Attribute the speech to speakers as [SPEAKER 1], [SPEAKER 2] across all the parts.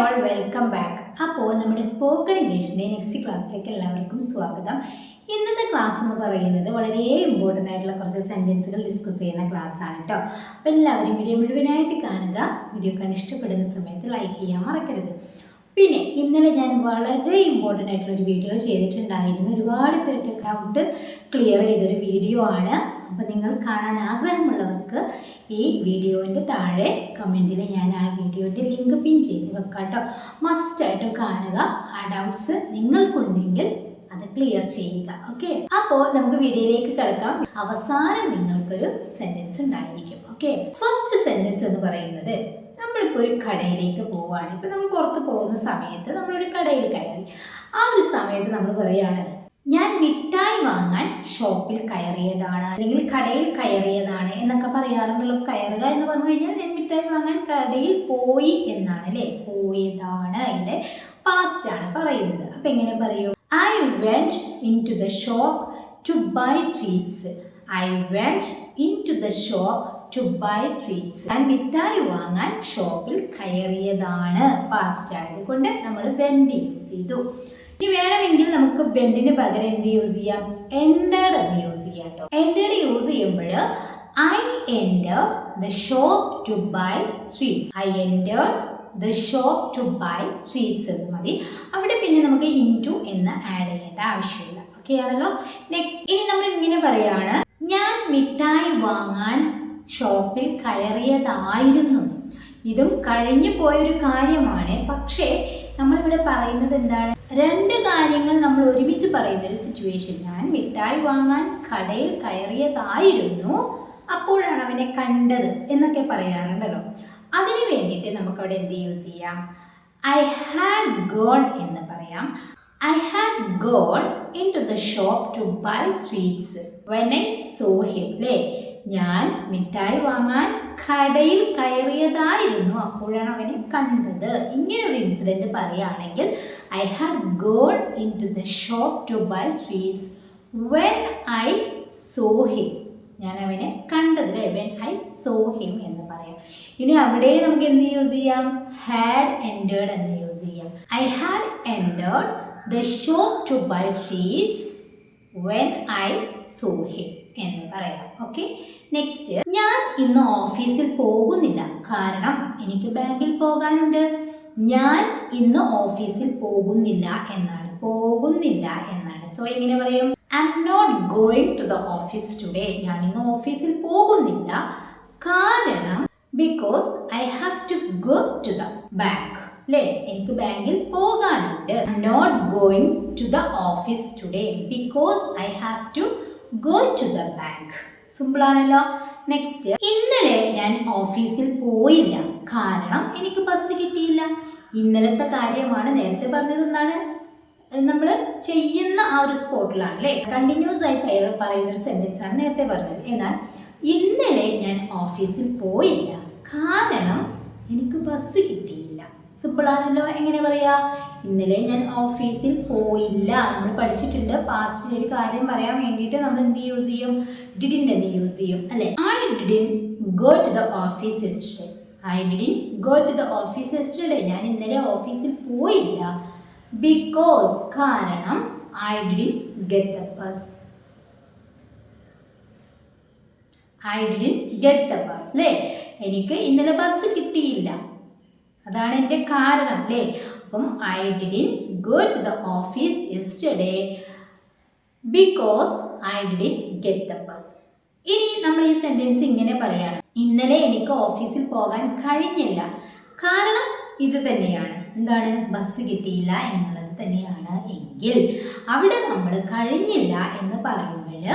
[SPEAKER 1] All welcome back അപ്പോൾ നമ്മുടെ spoken ഇംഗ്ലീഷിന്റെ next ക്ലാസ്സിലേക്ക് എല്ലാവർക്കും സ്വാഗതം. ഇന്നത്തെ ക്ലാസ് എന്ന് പറയുന്നത് വളരെ ഇമ്പോർട്ടന്റ് ആയിട്ടുള്ള കുറച്ച് സെന്റൻസുകൾ ഡിസ്കസ് ചെയ്യുന്ന ക്ലാസ് ആണ് കേട്ടോ അപ്പോൾ എല്ലാവരും വീഡിയോ മുഴുവനായിട്ട് കാണുക. വീഡിയോ കണ്ട് ഇഷ്ടപ്പെടുന്ന സമയത്ത് ലൈക്ക് ചെയ്യാൻ മറക്കരുത്. പിന്നെ ഇന്നലെ ഞാൻ വളരെ ഇമ്പോർട്ടന്റ് ആയിട്ടുള്ള ഒരു വീഡിയോ ചെയ്തിട്ടുണ്ടായിരുന്നു. ഒരുപാട് പേരുടെ ഡൗട്ട് ക്ലിയർ ചെയ്തൊരു വീഡിയോ ആണ്. അപ്പോൾ നിങ്ങൾ കാണാൻ ആഗ്രഹമുള്ളവർക്ക് ഈ വീഡിയോന്റെ താഴെ കമന്റിൽ ഞാൻ ആ വീഡിയോന്റെ ലിങ്ക് പിൻ ചെയ്ത് വെക്കാം കേട്ടോ മസ്റ്റായിട്ട് കാണുക. ആ ഡൗട്ട്സ് നിങ്ങൾക്കുണ്ടെങ്കിൽ അത് ക്ലിയർ ചെയ്യുക. ഓക്കെ അപ്പോൾ നമുക്ക് വീഡിയോയിലേക്ക് കിടക്കാം. അവസാനം നിങ്ങൾക്കൊരു സെന്റൻസ് ഉണ്ടായിരിക്കും. ഓക്കെ ഫസ്റ്റ് സെന്റൻസ് എന്ന് പറയുന്നത് നമ്മളിപ്പോൾ ഒരു കടയിലേക്ക് പോവുകയാണ് ഇപ്പം നമ്മൾ പുറത്ത് പോകുന്ന സമയത്ത് നമ്മളൊരു കടയിൽ കയറി. ആ ഒരു സമയത്ത് നമ്മൾ പറയുകയാണ് ഞാൻ മിഠായി വാങ്ങാൻ ഷോപ്പിൽ കയറിയതാണ്. അല്ലെങ്കിൽ കടയിൽ കയറിയതാണ് എന്നൊക്കെ പറയാറുണ്ടല്ലോ. കയറുക എന്ന് പറഞ്ഞു കഴിഞ്ഞാൽ ഞാൻ മിഠായി വാങ്ങാൻ കടയിൽ പോയി എന്നാണ് അല്ലേ? പോയതാണ് അതിന്റെ പാസ്റ്റ് ആണ് പറയുന്നത്. അപ്പം എങ്ങനെ പറയൂ? I went into the shop to buy sweets I went into the shop to buy sweets ഞാൻ മിഠായി വാങ്ങാൻ ഷോപ്പിൽ കയറിയതാണ്. പാസ്റ്റ് ആയതുകൊണ്ട് നമ്മൾ വെൻഡ് യൂസ് ചെയ്തു. ഇനി വേണമെങ്കിൽ നമുക്ക് വെൻഡിന് പകരം എന്ത് യൂസ് ചെയ്യാം? എൻഡേഡ് എന്ന് യൂസ് ചെയ്യാം കേട്ടോ എൻഡേഡ് യൂസ് ചെയ്യുമ്പോൾ I enter the shop to buy sweets I enter the shop to buy sweets എന്ന് മതി. അവിടെ പിന്നെ നമുക്ക് ഇന്റു എന്ന് ആഡ് ചെയ്യേണ്ട ആവശ്യമില്ല. ഓക്കെ ആണല്ലോ? നെക്സ്റ്റ് ഇനി നമ്മൾ ഇങ്ങനെ പറയാണ്. ഞാൻ മിഠായി വാങ്ങാൻ ഷോപ്പിൽ കയറിയതായിരുന്നു. ഇതും കഴിഞ്ഞു പോയൊരു കാര്യമാണ്. പക്ഷേ നമ്മളിവിടെ പറയുന്നത് എന്താണ്? രണ്ട് കാര്യങ്ങൾ നമ്മൾ ഒരുമിച്ച് പറയുന്ന ഒരു സിറ്റുവേഷൻ ഞാൻ മിഠായി വാങ്ങാൻ കടയിൽ കയറിയതായിരുന്നു. അപ്പോഴാണ് അവനെ കണ്ടത് എന്നൊക്കെ പറയാറുണ്ടല്ലോ. അതിന് വേണ്ടിയിട്ട് നമുക്ക് അവിടെ എന്ത് യൂസ് ചെയ്യാം. ഐ ഹാഡ് ഗോൺ എന്ന് പറയാം. I had gone into the shop to buy sweets when I saw him അല്ലേ ഞാൻ മിഠായി വാങ്ങാൻ കടയിൽ കയറിയതായിരുന്നു. അപ്പോഴാണ് അവനെ കണ്ടത്. ഇങ്ങനെ ഒരു ഇൻസിഡന്റ് പറയുകയാണെങ്കിൽ I had gone into the shop to buy sweets when I saw him ഞാൻ അവനെ കണ്ടതില്ലേ വെൻ ഐ സോ ഹിം എന്ന് പറയാം. ഇനി അവിടെ നമുക്ക് എന്ത് യൂസ് ചെയ്യാം? ഹാഡ് എൻഡേഡ് എന്ന് യൂസ് ചെയ്യാം. I had entered the shop to buy sweets when I saw him എന്ന് പറയാം. ഓക്കെ നെക്സ്റ്റ് ഞാൻ ഇന്ന് ഓഫീസിൽ പോകുന്നില്ല. കാരണം എനിക്ക് ബാങ്കിൽ പോകാനുണ്ട്. ഞാൻ ഇന്ന് ഓഫീസിൽ പോകുന്നില്ല എന്നാണ്. പോകുന്നില്ല എന്നാണ്. സോ എങ്ങനെ പറയും? I'm not going to the office today ഞാൻ ഇന്ന് ഓഫീസിൽ പോകുന്നില്ല. കാരണം because I have to go to the bank അല്ലേ എനിക്ക് ബാങ്കിൽ പോകാനുണ്ട്. I not going to the office today because I have to go to the bank simple ആണല്ലോ. നെക്സ്റ്റ് ഇന്നലെ ഞാൻ ഓഫീസിൽ പോയില്ല. കാരണം എനിക്ക് ബസ് കിട്ടിയില്ല. ഇന്നലത്തെ കാര്യമാണ് നേരത്തെ പറഞ്ഞത് എന്താണ് നമ്മൾ ചെയ്യുന്ന ആ ഒരു സ്പോട്ടിലാണ് അല്ലേ? കണ്ടിന്യൂസ് ആയി പറയുന്ന ഒരു സെന്റൻസ് ആണ് നേരത്തെ പറഞ്ഞത്. എന്നാൽ ഇന്നലെ ഞാൻ ഓഫീസിൽ പോയില്ല. കാരണം എനിക്ക് ബസ് കിട്ടിയില്ല. സിമ്പിൾ ആണല്ലോ. എങ്ങനെ പറയാ? ഇന്നലെ ഞാൻ ഓഫീസിൽ പോയില്ല. നമ്മൾ പഠിച്ചിട്ടുണ്ട്. പാസ്റ്റിൽ ഒരു കാര്യം പറയാൻ വേണ്ടിയിട്ട് നമ്മൾ എന്ത് യൂസ് ചെയ്യും? ഡിഡിൻ എന്ന് യൂസ് ചെയ്യും അല്ലെ? I didn't go to the office yesterday I didn't go to the office yesterday ഞാൻ ഇന്നലെ ഓഫീസിൽ പോയില്ല. ബിക്കോസ് കാരണം I didn't get the bus I didn't get the bus അല്ലേ? എനിക്ക് ഇന്നലെ ബസ് കിട്ടിയില്ല. അതാണ് എന്റെ കാരണം അല്ലേ? അപ്പം I didn't to the office yesterday because I didn't get the bus ഇനി നമ്മൾ ഈ സെന്റൻസ് ഇങ്ങനെ പറയാണ്. ഇന്നലെ എനിക്ക് ഓഫീസിൽ പോകാൻ കഴിഞ്ഞില്ല. കാരണം ഇത് തന്നെയാണ്. എന്താണ്? ബസ് കിട്ടിയില്ല എന്നുള്ളത് തന്നെയാണ് എങ്കിൽ അവിടെ നമ്മൾ കഴിഞ്ഞില്ല എന്ന് പറയുമ്പോൾ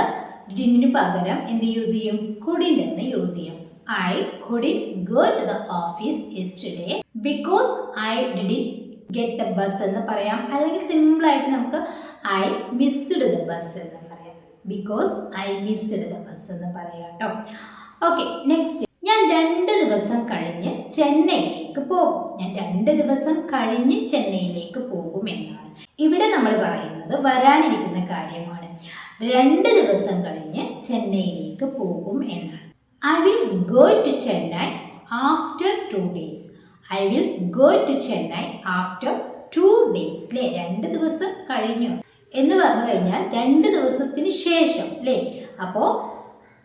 [SPEAKER 1] ഡിഡിന് പകരം എന്ത് യൂസ് ചെയ്യും? കുഡിൻ എന്ന് യൂസ് ചെയ്യും. I couldn't go to the office yesterday because I didn't get the bus എന്ന് പറയാം. അല്ലെങ്കിൽ സിമ്പിൾ ആയിട്ട് നമുക്ക് ഐ മിസ്ഡ് ദ ബസ് എന്ന് പറയാം. Because I missed the bus എന്ന് പറയാം കേട്ടോ ഓക്കെ നെക്സ്റ്റ് ഞാൻ രണ്ട് ദിവസം കഴിഞ്ഞ് ചെന്നൈയിലേക്ക് പോകും. ഞാൻ രണ്ട് ദിവസം കഴിഞ്ഞ് ചെന്നൈയിലേക്ക് പോകും എന്നാണ്. ഇവിടെ നമ്മൾ പറയുന്നത് വരാനിരിക്കുന്ന കാര്യമാണ്. രണ്ട് ദിവസം കഴിഞ്ഞ് ചെന്നൈയിലേക്ക് പോകും എന്നാണ്. I will go to Chennai after two days I will go to Chennai after two days അല്ലേ രണ്ട് ദിവസം കഴിഞ്ഞു. എന്ന് പറഞ്ഞു കഴിഞ്ഞാൽ രണ്ട് ദിവസത്തിന് ശേഷം അല്ലേ അപ്പോൾ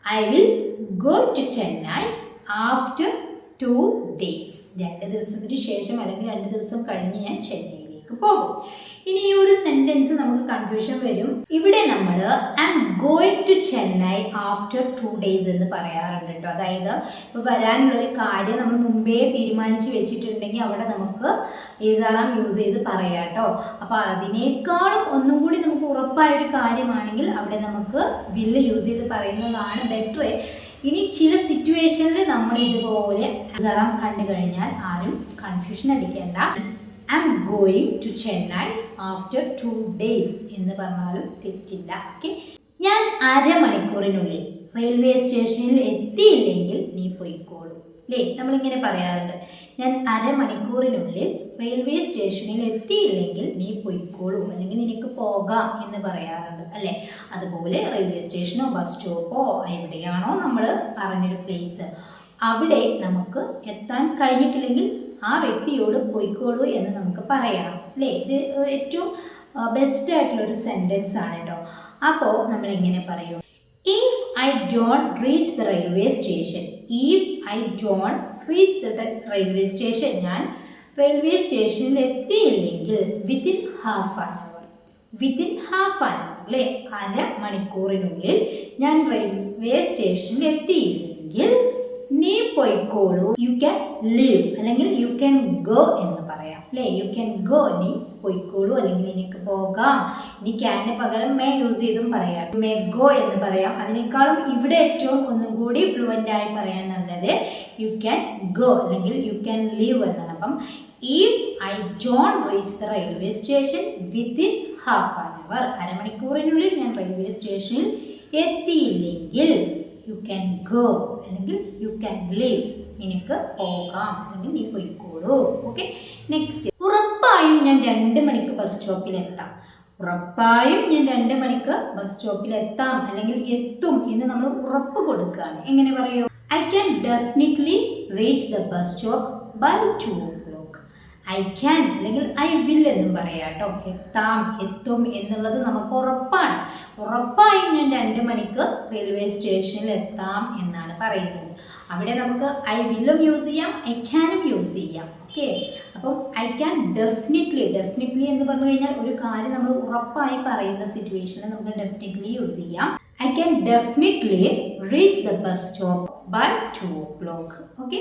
[SPEAKER 1] I will go to Chennai after two days രണ്ട് ദിവസത്തിന് ശേഷം അല്ലെങ്കിൽ രണ്ട് ദിവസം കഴിഞ്ഞ് ഞാൻ ചെന്നൈയിലേക്ക് പോകും. ഇനി ഈ ഒരു സെന്റൻസ് നമുക്ക് കൺഫ്യൂഷൻ വരും. ഇവിടെ നമ്മൾ I'm going to Chennai after two days എന്ന് പറയാറുണ്ട് കേട്ടോ അതായത് ഇപ്പോൾ വരാനുള്ള ഒരു കാര്യം നമ്മൾ മുമ്പേ തീരുമാനിച്ച് വെച്ചിട്ടുണ്ടെങ്കിൽ അവിടെ നമുക്ക് ഈസാറാം യൂസ് ചെയ്ത് പറയാം കേട്ടോ അപ്പോൾ അതിനേക്കാളും ഒന്നും കൂടി നമുക്ക് ഉറപ്പായൊരു കാര്യമാണെങ്കിൽ അവിടെ നമുക്ക് വില്ല് യൂസ് ചെയ്ത് പറയുന്നതാണ് ബെറ്റർ ഇനി ചില സിറ്റുവേഷനിൽ നമ്മൾ ഇതുപോലെ ഏസാറാം കണ്ടു കഴിഞ്ഞാൽ ആരും കൺഫ്യൂഷൻ അടിക്കേണ്ട. I going to Chennai after two days എന്ന് പറഞ്ഞാലും തെറ്റില്ല. ഓക്കെ ഞാൻ അരമണിക്കൂറിനുള്ളിൽ റെയിൽവേ സ്റ്റേഷനിൽ എത്തിയില്ലെങ്കിൽ നീ പോയിക്കോളൂ. അല്ലേ നമ്മളിങ്ങനെ പറയാറുണ്ട്. ഞാൻ അരമണിക്കൂറിനുള്ളിൽ റെയിൽവേ സ്റ്റേഷനിൽ എത്തിയില്ലെങ്കിൽ നീ പൊയ്ക്കോളൂ. അല്ലെങ്കിൽ നിനക്ക് പോകാം എന്ന് പറയാറുണ്ട്. അല്ലേ? അതുപോലെ റെയിൽവേ സ്റ്റേഷനോ ബസ് സ്റ്റോപ്പോ എവിടെയാണോ നമ്മൾ പറഞ്ഞൊരു പ്ലേസ് അവിടെ നമുക്ക് എത്താൻ കഴിഞ്ഞിട്ടില്ലെങ്കിൽ ആ വ്യക്തിയോട് പോയിക്കോളൂ എന്ന് നമുക്ക് പറയാം. അല്ലേ? ഇത് ഏറ്റവും ബെസ്റ്റ് ആയിട്ടുള്ളൊരു സെന്റൻസ് ആണ് കേട്ടോ അപ്പോൾ നമ്മൾ എങ്ങനെ പറയും if I don't reach the railway station if I don't reach the railway station ഞാൻ റെയിൽവേ സ്റ്റേഷനിൽ എത്തിയില്ലെങ്കിൽ within half an hour within half an hour അല്ലേ അര മണിക്കൂറിനുള്ളിൽ ഞാൻ റെയിൽവേ സ്റ്റേഷനിൽ എത്തിയില്ലെങ്കിൽ നീ പോയിക്കോളൂ യു ക്യാൻ ലീവ് അല്ലെങ്കിൽ യു ക്യാൻ ഗോ എന്ന് പറയാം. അല്ലേ? യു ക്യാൻ ഗോ നീ പോയിക്കോളൂ അല്ലെങ്കിൽ എനിക്ക് പോകാം. ഇനി ക്യാന് പകരം മേ യൂസ് ചെയ്തും പറയാം. മേ ഗോ എന്ന് പറയാം. അതിനേക്കാളും ഇവിടെ ഏറ്റവും ഒന്നും കൂടി ഫ്ലുവന്റ് ആയി പറയാൻ നല്ലത് യു ക്യാൻ ഗോ അല്ലെങ്കിൽ യു ക്യാൻ ലീവ് എന്നാണ്. അപ്പം if I don't reach the railway station within half an hour അരമണിക്കൂറിനുള്ളിൽ ഞാൻ റെയിൽവേ സ്റ്റേഷനിൽ എത്തിയില്ലെങ്കിൽ യു ക്യാൻ ഗോ അല്ലെങ്കിൽ യു ക്യാൻ ലീവ് നിനക്ക് പോകാം. അല്ലെങ്കിൽ നീ പോയിക്കോളൂ. ഓക്കെ നെക്സ്റ്റ് ഉറപ്പായും ഞാൻ രണ്ട് മണിക്ക് ബസ് സ്റ്റോപ്പിൽ എത്താം. ഉറപ്പായും ഞാൻ രണ്ട് മണിക്ക് ബസ് സ്റ്റോപ്പിൽ എത്താം. അല്ലെങ്കിൽ എത്തും എന്ന് നമ്മൾ ഉറപ്പ് കൊടുക്കുകയാണ്. എങ്ങനെ പറയൂ? I can definitely reach the bus stop by two o'clock I can അല്ലെങ്കിൽ ഐ വിൽ എന്നും പറയാം കേട്ടോ. എത്താം എത്തും എന്നുള്ളത് നമുക്ക് ഉറപ്പാണ്. ഉറപ്പായും ഞാൻ രണ്ട് മണിക്ക് റെയിൽവേ സ്റ്റേഷനിൽ എത്താം എന്നാണ് പറയുന്നത്. അവിടെ നമുക്ക് ഐ വില്ലും യൂസ് ചെയ്യാം ഐ ക്യാനും യൂസ് ചെയ്യാം. ഓക്കെ അപ്പം ഐ ക്യാൻ ഡെഫിനറ്റ്ലി ഡെഫിനറ്റ്ലി എന്ന് പറഞ്ഞു കഴിഞ്ഞാൽ ഒരു കാര്യം നമ്മൾ ഉറപ്പായി പറയുന്ന സിറ്റുവേഷനിൽ നമുക്ക് ഡെഫിനറ്റ്ലി യൂസ് ചെയ്യാം. I can definitely reach the bus stop by two o'clock okay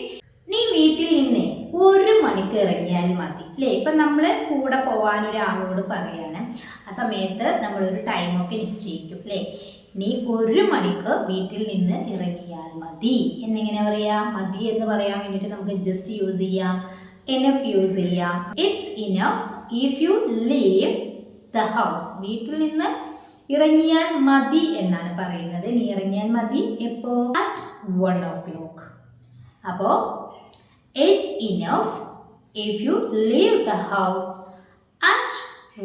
[SPEAKER 1] നീ വീട്ടിൽ നിന്ന് ഒരു മണിക്ക് ഇറങ്ങിയാൽ മതി. അല്ലേ ഇപ്പം നമ്മൾ കൂടെ പോകാൻ ഒരാളോട് പറയാണ്. ആ സമയത്ത് നമ്മളൊരു ടൈമൊക്കെ നിശ്ചയിക്കും. അല്ലേ നീ ഒരു മണിക്ക് വീട്ടിൽ നിന്ന് ഇറങ്ങിയാൽ മതി. എന്നെങ്ങനെ പറയാം? മതി എന്ന് പറയാൻ വേണ്ടിയിട്ട് നമുക്ക് ജസ്റ്റ് യൂസ് ചെയ്യാം. എനഫ് യൂസ് ചെയ്യാം. It's enough if you leave the house വീട്ടിൽ നിന്ന് ഇറങ്ങിയാൽ മതി എന്നാണ് പറയുന്നത്. നീ ഇറങ്ങിയാൽ മതി. എപ്പോ? അറ്റ് വൺ ഓ ക്ലോക്ക് അപ്പോൾ it's enough if you leave the house at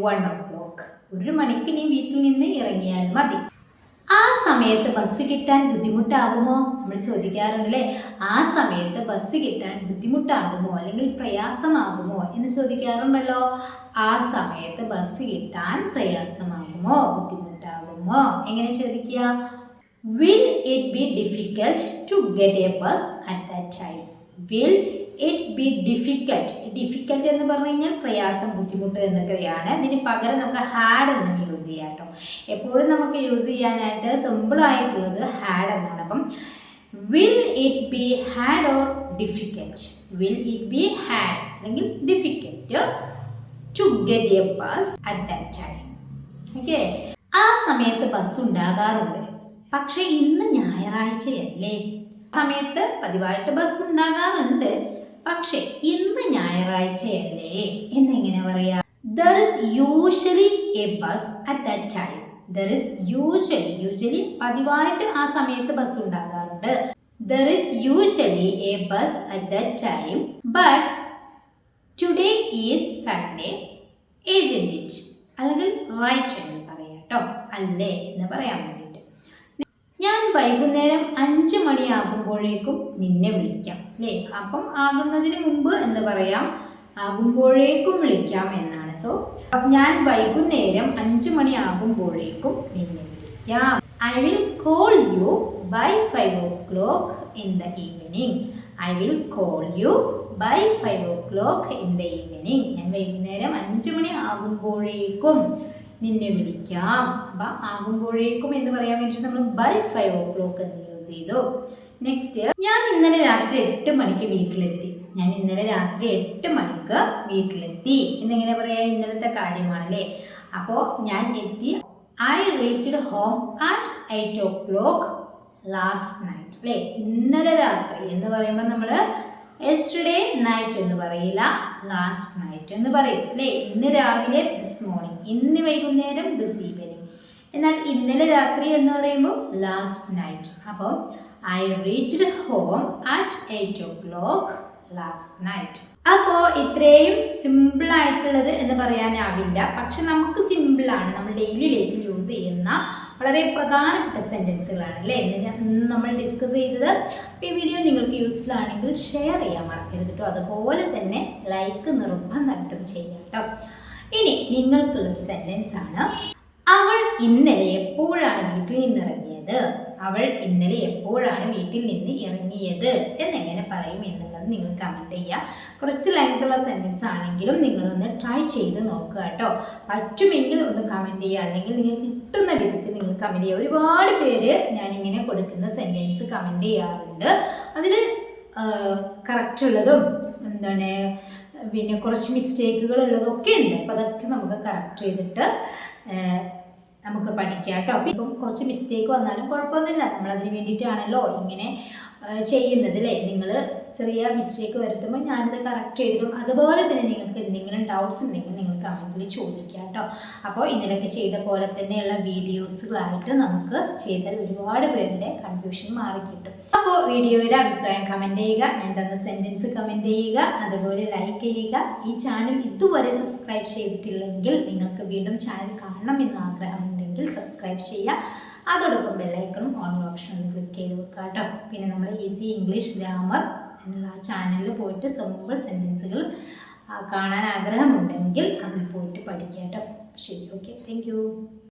[SPEAKER 1] one o'clock. ഒരു മണിക്ക് നീ വീട്ടിൽ നിന്ന് ഇറങ്ങിയാൽ മതി. ആ സമയത്ത് ബസ് കിട്ടാൻ ബുദ്ധിമുട്ടാകുമോ? നമ്മൾ ചോദിക്കാറുണ്ടല്ലേ? ആ സമയത്ത് ബസ് കിട്ടാൻ ബുദ്ധിമുട്ടാകുമോ? അല്ലെങ്കിൽ പ്രയാസമാകുമോ എന്ന് ചോദിക്കാറുണ്ടല്ലോ. ആ സമയത്ത് ബസ് കിട്ടാൻ പ്രയാസമാകുമോ? ബുദ്ധിമുട്ടാകുമോ? എങ്ങനെ ചോദിക്കുക? Will it be difficult to get a bus at that time will it be difficult difficult എന്ന് പറഞ്ഞു കഴിഞ്ഞാൽ പ്രയാസം ബുദ്ധിമുട്ട് എന്നൊക്കെയാണ്. ഇതിന് പകരം നമുക്ക് ഹാഡ് എന്ന് യൂസ് ചെയ്യാം കേട്ടോ. എപ്പോഴും നമുക്ക് യൂസ് ചെയ്യാനായിട്ട് സിമ്പിൾ ആയിട്ടുള്ളത് ഹാഡ് എന്നാണ്. അപ്പം will it be hard or difficult will it be hard അല്ലെങ്കിൽ difficult to get a bus at that time okay ആ സമയത്ത് ബസ് ഉണ്ടാകാറുണ്ട്. പക്ഷേ ഇന്ന് ഞായറാഴ്ചയല്ലേ? സമയത്ത് പതിവായിട്ട് ബസ് ഉണ്ടാകാറുണ്ട്. പക്ഷെ ഇന്ന് ഞായറാഴ്ചയല്ലേ? എന്നെങ്ങനെ പറയാ? There is usually a bus at that time there is usually usually പതിവായിട്ട് ആ സമയത്ത് ബസ് ഉണ്ടാകാറുണ്ട്. There is usually a bus at that time but today is Sunday in it അല്ലെങ്കിൽ റൈറ്റ് എന്ന് പറയാം കേട്ടോ അല്ലേ എന്ന് പറയാൻ ഞാൻ വൈകുന്നേരം അഞ്ച് മണിയാകുമ്പോഴേക്കും നിന്നെ വിളിക്കാം അല്ലേ അപ്പം ആകുന്നതിന് മുമ്പ് എന്ന് പറയാം? ആകുമ്പോഴേക്കും വിളിക്കാം എന്നാണ്. സോ ഞാൻ വൈകുന്നേരം അഞ്ച് മണിയാകുമ്പോഴേക്കും നിന്നെ വിളിക്കാം. I will call you by five o'clock in the evening I will call you by five o'clock in the evening ഞാൻ വൈകുന്നേരം അഞ്ച് മണി ആകുമ്പോഴേക്കും നിന്നെ വിളിക്കാം. അപ്പം ആകുമ്പോഴേക്കും എന്ന് പറയാൻ വേണ്ടി നമ്മൾ ബൈ ഫൈവ് ഓ ക്ലോക്ക് എന്ന് യൂസ് ചെയ്തു. നെക്സ്റ്റ് ഞാൻ ഇന്നലെ രാത്രി എട്ട് മണിക്ക് വീട്ടിലെത്തി. ഞാൻ ഇന്നലെ രാത്രി എട്ട് മണിക്ക് വീട്ടിലെത്തി. എന്നിങ്ങനെ പറയാ? ഇന്നലത്തെ കാര്യമാണല്ലേ? അപ്പോൾ ഞാൻ എത്തി. I reached home at eight o'clock last night അല്ലേ ഇന്നലെ രാത്രി എന്ന് പറയുമ്പോൾ നമ്മൾ എസ്റ്റുഡേ നൈറ്റ് എന്ന് പറയില്ല. ലാസ്റ്റ് നൈറ്റ് എന്ന് പറയും. അല്ലേ? ഇന്ന് രാവിലെ ദിസ് മോർണിംഗ് ഇന്ന് വൈകുന്നേരം ദിസ് ഈവനിങ് എന്നാൽ ഇന്നലെ രാത്രി എന്ന് പറയുമ്പോൾ ലാസ്റ്റ് നൈറ്റ് അപ്പോൾ I reached home at eight o'clock last night അപ്പോൾ ഇത്രയും സിമ്പിൾ ആയിട്ടുള്ളത് എന്ന് പറയാനാവില്ല. പക്ഷെ നമുക്ക് സിമ്പിളാണ് നമ്മൾ ഡെയിലി ലൈഫിൽ യൂസ് ചെയ്യുന്ന വളരെ പ്രധാനപ്പെട്ട സെന്റൻസുകളാണ് അല്ലേ? നമ്മൾ ഡിസ്കസ് ചെയ്തത്. അപ്പോൾ ഈ വീഡിയോ നിങ്ങൾക്ക് യൂസ്ഫുൾ ആണെങ്കിൽ ഷെയർ ചെയ്യാൻ മറക്കരുത് കേട്ടോ അതുപോലെ തന്നെ ലൈക്ക് നിർബന്ധമായിട്ടും ചെയ്യാം കേട്ടോ ഇനി നിങ്ങൾക്കുള്ളൊരു സെന്റൻസ് ആണ്. അവൾ ഇന്നലെ എപ്പോഴാണ് വീട്ടിൽ നിന്ന് ഇറങ്ങിയത്? അവൾ ഇന്നലെ എപ്പോഴാണ് വീട്ടിൽ നിന്ന് ഇറങ്ങിയത്? എന്നെങ്ങനെ പറയും എന്നുള്ളത് നിങ്ങൾ കമന്റ് ചെയ്യുക. കുറച്ച് ലെങ്ത്തുള്ള സെന്റൻസ് ആണെങ്കിലും നിങ്ങളൊന്ന് ട്രൈ ചെയ്ത് നോക്കുക കേട്ടോ. പറ്റുമെങ്കിൽ ഒന്ന് കമന്റ് ചെയ്യുക. അല്ലെങ്കിൽ നിങ്ങൾക്ക് കിട്ടുന്ന വിധത്തിൽ നിങ്ങൾ കമന്റ് ചെയ്യുക. ഒരുപാട് പേര് ഞാനിങ്ങനെ കൊടുക്കുന്ന സെന്റൻസ് കമന്റ് ചെയ്യാറുണ്ട്. അതിൽ കറക്റ്റ് ഉള്ളതും എന്താണ് പിന്നെ കുറച്ച് മിസ്റ്റേക്കുകൾ ഉള്ളതൊക്കെ ഉണ്ട്. അപ്പോൾ അതൊക്കെ നമുക്ക് കറക്റ്റ് ചെയ്തിട്ട് നമുക്ക് പഠിക്കാം കേട്ടോ ഇപ്പം കുറച്ച് മിസ്റ്റേക്ക് വന്നാലും കുഴപ്പമൊന്നുമില്ല. നമ്മളതിന് വേണ്ടിയിട്ടാണല്ലോ ഇങ്ങനെ ചെയ്യുന്നത് അല്ലേ നിങ്ങൾ ചെറിയ മിസ്റ്റേക്ക് വരുത്തുമ്പോൾ ഞാനിത് കറക്റ്റ് ചെയ്തിടും. അതുപോലെ തന്നെ നിങ്ങൾക്ക് എന്തെങ്കിലും ഡൗട്ട്സ് ഉണ്ടെങ്കിൽ നിങ്ങൾ കമന്റിൽ ചോദിക്കാം കേട്ടോ അപ്പോൾ ഇന്നലൊക്കെ ചെയ്ത പോലെ തന്നെയുള്ള വീഡിയോസുകളായിട്ട് നമുക്ക് ചെയ്താൽ ഒരുപാട് പേരുടെ കൺഫ്യൂഷൻ മാറി കിട്ടും. അപ്പോൾ വീഡിയോയുടെ അഭിപ്രായം കമന്റ് ചെയ്യുക ഞാൻ തന്ന സെന്റൻസ് കമന്റ് ചെയ്യുക അതുപോലെ ലൈക്ക് ചെയ്യുക. ഈ ചാനൽ ഇതുവരെ സബ്സ്ക്രൈബ് ചെയ്തിട്ടില്ലെങ്കിൽ നിങ്ങൾക്ക് വീണ്ടും ചാനൽ കാണണം എന്ന് ആഗ്രഹമുണ്ടെങ്കിൽ സബ്സ്ക്രൈബ് ചെയ്യുക. അതോടൊപ്പം ബെല്ലൈക്കണും ഓൺ ഓപ്ഷൻ ഒന്ന് ക്ലിക്ക് ചെയ്ത് വെക്കുക കേട്ടോ. പിന്നെ നമ്മൾ ഈസി ഇംഗ്ലീഷ് ഗ്രാമർ എന്നുള്ള ആ ചാനലിൽ പോയിട്ട് സിമ്പിൾ സെന്റൻസുകൾ കാണാൻ ആഗ്രഹമുണ്ടെങ്കിൽ അതിൽ പോയിട്ട് പഠിക്കാം കേട്ടോ. ശരി ഓക്കെ താങ്ക്